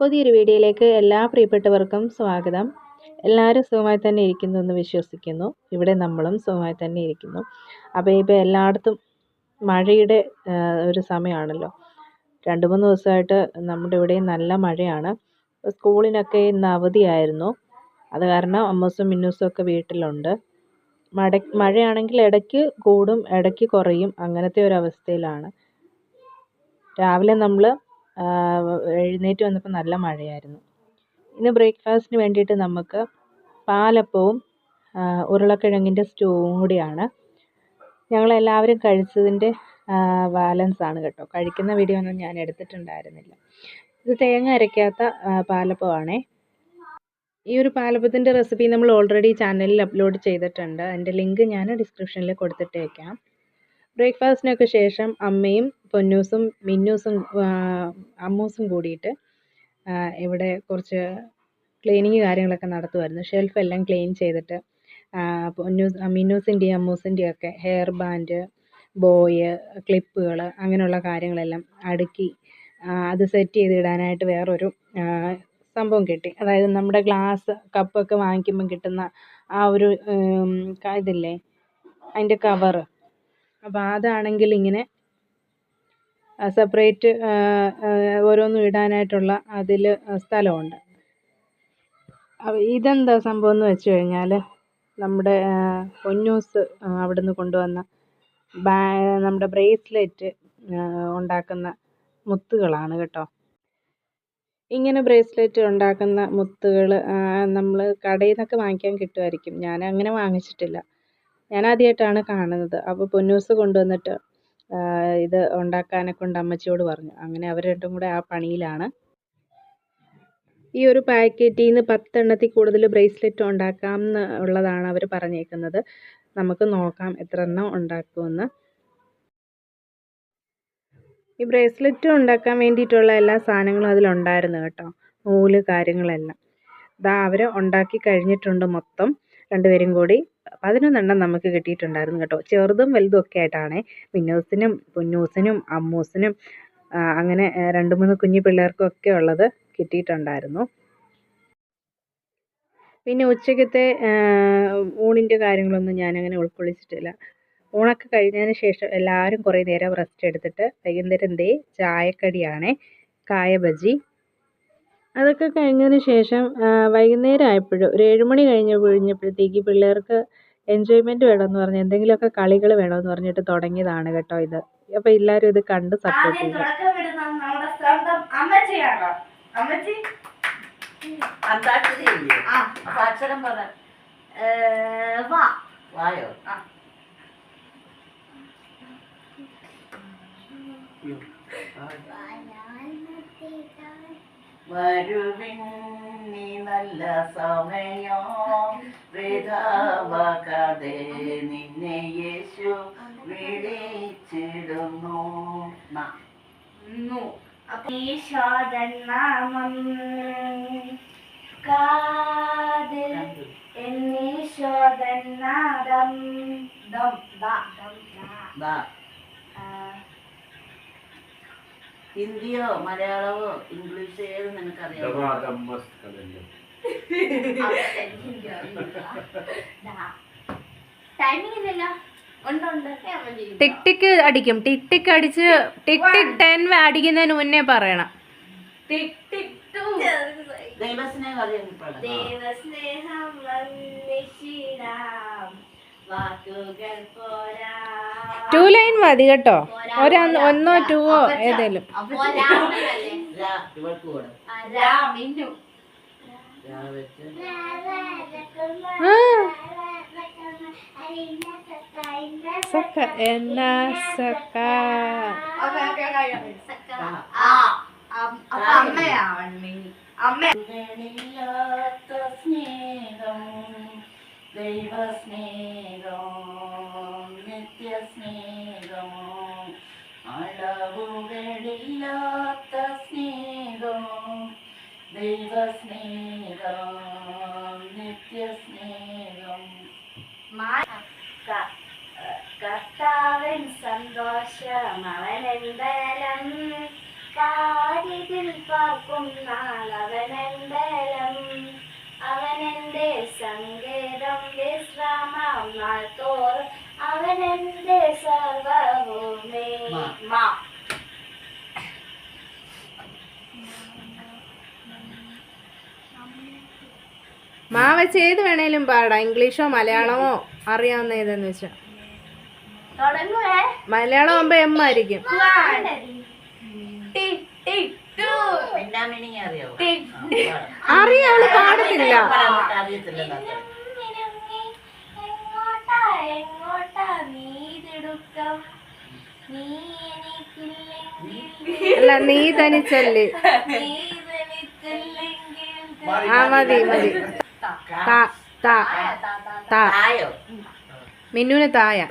പുതിയൊരു വീഡിയോയിലേക്ക് എല്ലാ പ്രിയപ്പെട്ടവർക്കും സ്വാഗതം. എല്ലാവരും സുഖമായി തന്നെ ഇരിക്കുന്നു എന്ന് വിശ്വസിക്കുന്നു. ഇവിടെ നമ്മളും സുഖമായി തന്നെ ഇരിക്കുന്നു. അപ്പോൾ ഇപ്പോൾ എല്ലായിടത്തും മഴയുടെ ഒരു സമയമാണല്ലോ. രണ്ട് മൂന്ന് ദിവസമായിട്ട് നമ്മുടെ ഇവിടെ നല്ല മഴയാണ്. സ്കൂളിനൊക്കെ ഇന്ന് അവധിയായിരുന്നു. അത് കാരണം അമ്മൂസും മിന്നൂസും ഒക്കെ വീട്ടിലുണ്ട്. മഴ മഴയാണെങ്കിൽ ഇടയ്ക്ക് കൂടും ഇടയ്ക്ക് കുറയും. അങ്ങനത്തെ ഒരു അവസ്ഥയിലാണ്. രാവിലെ നമ്മൾ എഴുന്നേറ്റ് വന്നപ്പോൾ നല്ല മഴയായിരുന്നു. ഇന്ന് ബ്രേക്ക്ഫാസ്റ്റിന് വേണ്ടിയിട്ട് നമുക്ക് പാലപ്പവും ഉരുളക്കിഴങ്ങിന്റെ സ്റ്റൂവും കൂടിയാണ്. ഞങ്ങളെല്ലാവരും കഴിച്ചതിന്റെ ആണ് കേട്ടോ. കഴിക്കുന്ന വീഡിയോ ഒന്നും ഞാൻ എടുത്തിട്ടുണ്ടായിരുന്നില്ല. ഇത് തേങ്ങ അരയ്ക്കാത്ത പാലപ്പമാണേ ഈ ഒരു പാലപ്പത്തിന്റെ റെസിപ്പി നമ്മൾ ഓൾറെഡി ചാനലിൽ അപ്ലോഡ് ചെയ്തിട്ടുണ്ട്. അതിന്റെ ലിങ്ക് ഞാൻ ഡിസ്ക്രിപ്ഷനിൽ കൊടുത്തിട്ടേക്കാം. ബ്രേക്ക്ഫാസ്റ്റിനൊക്കെ ശേഷം അമ്മയും പൊന്നൂസും മിന്നൂസും അമ്മൂസും കൂടിയിട്ട് ഇവിടെ കുറച്ച് ക്ലീനിങ് കാര്യങ്ങളൊക്കെ നടത്തുമായിരുന്നു ഷെൽഫെല്ലാം ക്ലീൻ ചെയ്തിട്ട് പൊന്നൂസ് മിന്നൂസിന്റെയും അമ്മൂസിന്റെയും ഒക്കെ ഹെയർ ബാൻഡ് ബോയ് ക്ലിപ്പുകൾ അങ്ങനെയുള്ള കാര്യങ്ങളെല്ലാം അടുക്കി അത് സെറ്റ് ചെയ്തിടാനായിട്ട് വേറൊരു സംഭവം കിട്ടി. അതായത് നമ്മുടെ ഗ്ലാസ് കപ്പൊക്കെ വാങ്ങിക്കുമ്പം കിട്ടുന്ന ആ ഒരു ഇതില്ലേ? അതിന്റെ കവറ്. അപ്പോൾ അതാണെങ്കിൽ ഇങ്ങനെ സെപ്പറേറ്റ് ഓരോന്നും ഇടാനായിട്ടുള്ള അതിൽ സ്ഥലമുണ്ട്. അപ്പോൾ ഇതെന്താ സംഭവം എന്ന് വെച്ച് കഴിഞ്ഞാൽ നമ്മുടെ പൊന്നൂസ് അവിടുന്ന് കൊണ്ടുവന്ന ബാ നമ്മുടെ ബ്രേസ്ലെറ്റ് ഉണ്ടാക്കുന്ന മുത്തുകളാണ് കേട്ടോ. ഇങ്ങനെ ബ്രേസ്ലെറ്റ് ഉണ്ടാക്കുന്ന മുത്തുകൾ നമ്മൾ കടയിൽ നിന്നൊക്കെ വാങ്ങിക്കാൻ കിട്ടുമായിരിക്കും ഞാൻ അങ്ങനെ വാങ്ങിച്ചിട്ടില്ല. ഞാൻ ആദ്യമായിട്ടാണ് കാണുന്നത്. അപ്പോൾ പൊന്നൂസ് കൊണ്ടുവന്നിട്ട് ഇത് ഉണ്ടാക്കാനെ കൊണ്ട് അമ്മച്ചിയോട് പറഞ്ഞു. അങ്ങനെ അവർ രണ്ടും കൂടെ ആ പണിയിലാണ്. ഈ ഒരു പാക്കറ്റിൽ നിന്ന് പത്തെണ്ണത്തിൽ കൂടുതൽ ബ്രേസ്ലെറ്റ് ഉണ്ടാക്കാം എന്ന് ഉള്ളതാണ് അവർ പറഞ്ഞേക്കുന്നത്. നമുക്ക് നോക്കാം എത്ര എണ്ണം ഉണ്ടാക്കുമെന്ന്. ഈ ബ്രേസ്ലെറ്റ് ഉണ്ടാക്കാൻ വേണ്ടിയിട്ടുള്ള എല്ലാ സാധനങ്ങളും അതിലുണ്ടായിരുന്നു കേട്ടോ. നൂൽ കാര്യങ്ങളെല്ലാം. ഇതാ അവർ ഉണ്ടാക്കി കഴിഞ്ഞിട്ടുണ്ട് മൊത്തം. രണ്ടുപേരും കൂടി പതിനൊന്നെണ്ണം നമുക്ക് കിട്ടിയിട്ടുണ്ടായിരുന്നു കേട്ടോ. ചെറുതും വലുതും ഒക്കെ ആയിട്ടാണ്. മിന്നൂസിനും പുന്നൂസിനും അമ്മൂസിനും അങ്ങനെ രണ്ട് മൂന്ന് കുഞ്ഞു പിള്ളേർക്കും ഒക്കെ ഉള്ളത് കിട്ടിയിട്ടുണ്ടായിരുന്നു. പിന്നെ ഉച്ചക്കത്തെ ഊണിന്റെ കാര്യങ്ങളൊന്നും ഞാനങ്ങനെ ഉൾക്കൊള്ളിച്ചിട്ടില്ല. ഊണൊക്കെ കഴിഞ്ഞതിന് ശേഷം എല്ലാവരും കുറേ നേരം റെസ്റ്റ് എടുത്തിട്ട് വൈകുന്നേരം ദേ ചായക്കടിയാണ് കായ ബജി അതൊക്കെ കഴിഞ്ഞതിന് ശേഷം വൈകുന്നേരം ആയപ്പോഴും ഒരു ഏഴുമണി കഴിഞ്ഞ് കഴിഞ്ഞപ്പോഴത്തേക്ക് പിള്ളേർക്ക് എൻജോയ്മെന്റ് വേണമെന്ന് പറഞ്ഞ് എന്തെങ്കിലുമൊക്കെ കളികൾ വേണമെന്ന് പറഞ്ഞിട്ട് തുടങ്ങിയതാണ് കേട്ടോ ഇത്. അപ്പോൾ എല്ലാവരും ഇത് കണ്ട് സപ്പോർട്ട് ചെയ്തു. തുടക്കം ഇടുന്നത് നമ്മുടെ സ്വന്തം അമ്മച്ചിയാണോ അമ്മച്ചി അന്താക്ഷരി ഇല്ലേ ആ അപ്പൊ അക്ഷരം പറ ഏ, വാ വായോ ആ. വരുവിൻ നീ നല്ല സമയം വൃഥാവാക്കാതെ നിന്നെ യേശു വിളിച്ചിടുന്നു ന. നു. അപ്പൊ ഈശോദൻ നാമം കാതിൽ രണ്ട്. എന്നീശോദൻ നാദം ദം ദ ദം ദ. ഹിന്ദിയോ മലയാളമോ ഇംഗ്ലീഷ് ഏത് നിനക്കറിയാം? ടിക് ടിക് അടിക്കും. ടിക് അടിച്ച് ടിക് ടിക് ടെൻ അടിക്കുന്നതിന് മുന്നേ പറയണം. ടിക് ടിക് ടു ദൈവസ്നേഹം ദൈവസ്നേഹം ടു ലൈൻ മതി കേട്ടോ. ഒരാ ഒന്നോ ടുവോ. ഏതേലും. സ്നേഹം ദൈവ സക്ക എന്നാ സക്ക? അമ്മയാവണ്ണി അമ്മ. സ്നേഹം ദൈവസ്നേഹം. നിത്യസ്നേഹം അളവുകളില്ലാത്ത സ്നേഹം ദൈവസ്നേഹം നിത്യസ്നേഹം. കർത്താവൻ സന്തോഷം അവനെന്തലം കാര്യത്തിൽ പാർക്കും നാളവനന്തരം അവനെന്റെ സങ്കേതം വിശ്രാമം നാൾ തോറും അവനെന്റെ സർവഭൂമി മാ മാ വെച്ച് ഏത് വേണേലും പാടാം ഇംഗ്ലീഷോ മലയാളമോ അറിയാവുന്ന ഏതെന്ന് വെച്ചാ. മലയാളം ആകുമ്പോ എം ആയിരിക്കും. അറിയാൾ പാടത്തില്ല. നീ എനിക്കില്ലെങ്കിൽ അല്ല നീ തനിച്ചല്ലേ ആ മതി മതി. മിന്നുവിന് തായ.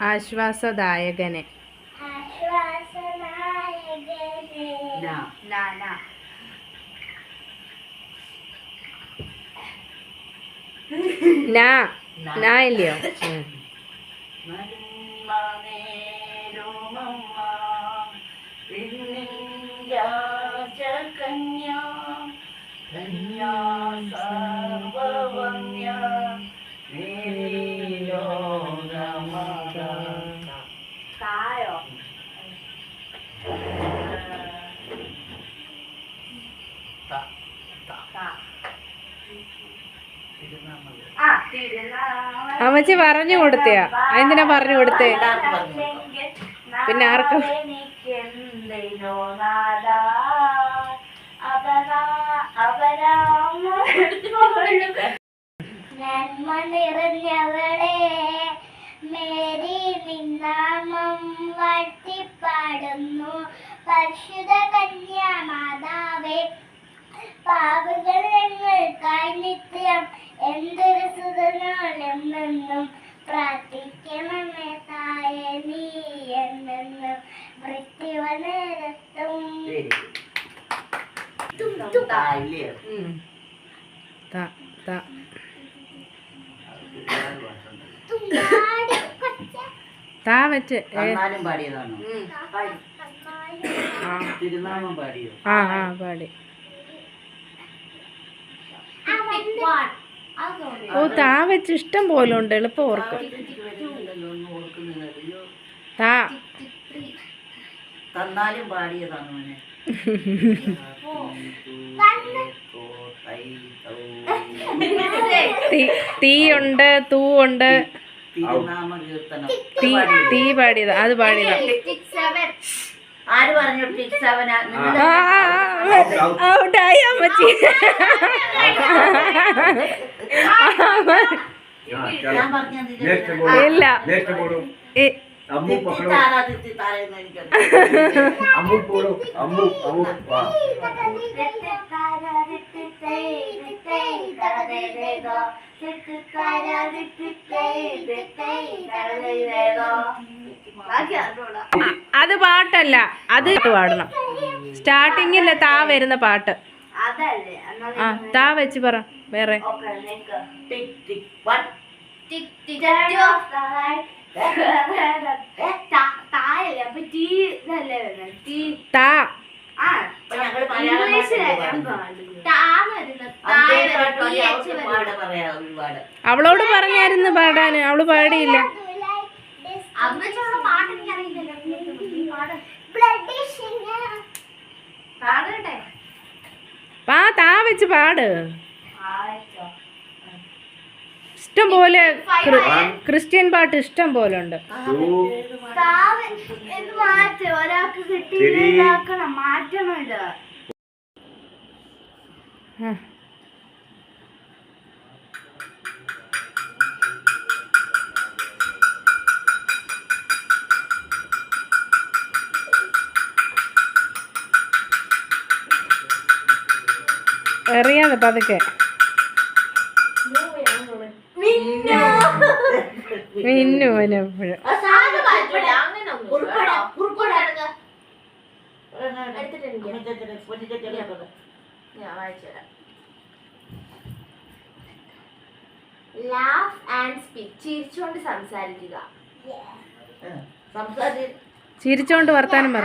ആശ്വാസദായകനെ. നാ. ഇല്ലയോ? അമ്മച്ചി പറഞ്ഞു കൊടുത്തയാ എന്തിനാ പറഞ്ഞു കൊടുത്തേ. പിന്നെ ആർക്കും? നന്മ നിറഞ്ഞവളെ മേരി നിന്നാമം വാഴ്ത്തിപ്പാടുന്നു. പരിശുദ്ധ കന്യാമാതാവേ പാപകൾ ഞങ്ങൾക്കായി നിത്യം എന്തൊരു സുതനോളം നിന്നും പ്രാർത്ഥിക്കണമേ തായ നീ എന്നെന്നും മൃത്യുവനേരത്തും നേരത്തും ത, താ വെച്ച് ആ. ആ പാടി. ഓ താ വെച്ച് ഇഷ്ടം പോലെ ഉണ്ട്. എളുപ്പം ഓർക്കും. താ. തന്നാലും പാടിയതാണ് മോനെ. തീ തീ ഉണ്ട് തൂ ഉണ്ട് തിരുനാമ തീ തീ പാടിയതാ അത് പാടിയതാ ആര് പറഞ്ഞു ടിക്സ് അവനാ ഔട്ടായി അമ്മച്ചി. ഇല്ല അമ്മു. അമ്മു അമ്മു അത് പാട്ടല്ല. അത് പാടണം. സ്റ്റാർട്ടിങ്ങില്ല താ വരുന്ന പാട്ട്. ആ താ വെച്ച് പറ വേറെ. താ അവളോട് പറഞ്ഞായിരുന്നു പാടാന്. അവൾ പാടിയില്ല. പാ താ വെച്ച് പാട്. ഇഷ്ടം പോലെ ക്രിസ്ത്യൻ പാട്ട് ഇഷ്ടം പോലെ ഉണ്ട്. മാറ്റണം മാറ്റണം അറിയാതെ പതുക്കെ. മിന്നു. ലാഫ് ആൻഡ് സ്പീക്ക് ചിരിച്ചുകൊണ്ട് സംസാരിക്കുക. ചിരിച്ചോണ്ട് വർത്താനം പറ.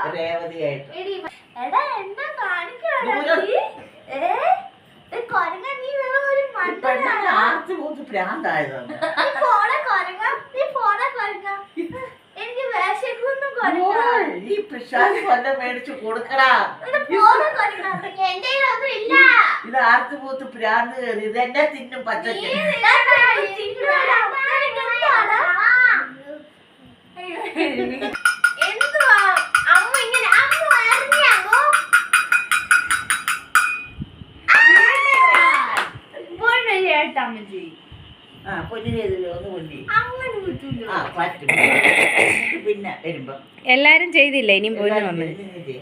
അത് എടി, എടാ എന്താ? ഏ? കൊരങ്ങ നീ വെറും ഒരു മണ്ടനാണ്. ആർത്തി നീ കൊരങ്ങ. നീ കൊരങ്ങ. ഈ പിശാസ് കൊല്ലം മേടിച്ചു കൊടുക്കടാ. ഇത് ഇത് ആർത്തി മൂത്ത് ഭ്രാന്ത് കയറി ഇതെന്നെ തിന്നും നീ പച്ചക്ക്. എന്തുവാ? അമ്മ ഇങ്ങനെ ആ പൊന്നിനേതിലോ ഒന്ന് പൊന്നി അങ്ങനെ ആ പറ്റും. പിന്നെ വരുമ്പോ. എല്ലാരും ചെയ്തില്ലേ? ഇനിയും വന്നു. ചെയ്യ്.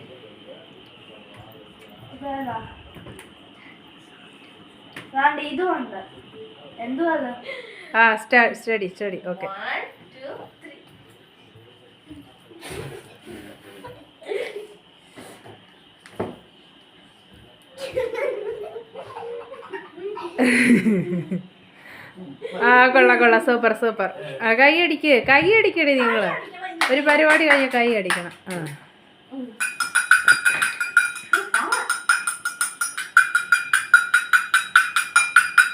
ഇതേതാ? ദാണ്ട് ഇതുമുണ്ട് എന്തുവാ അത്? ആ study study. Okay. One, two, three. ആ കൊള്ളാം കൊള്ളാം. Super super. കൈ അടിക്ക് കൈ അടിക്കടി നിങ്ങൾ ഒരു പരിപാടി കഴിഞ്ഞാൽ കൈ അടിക്കണം. ആ.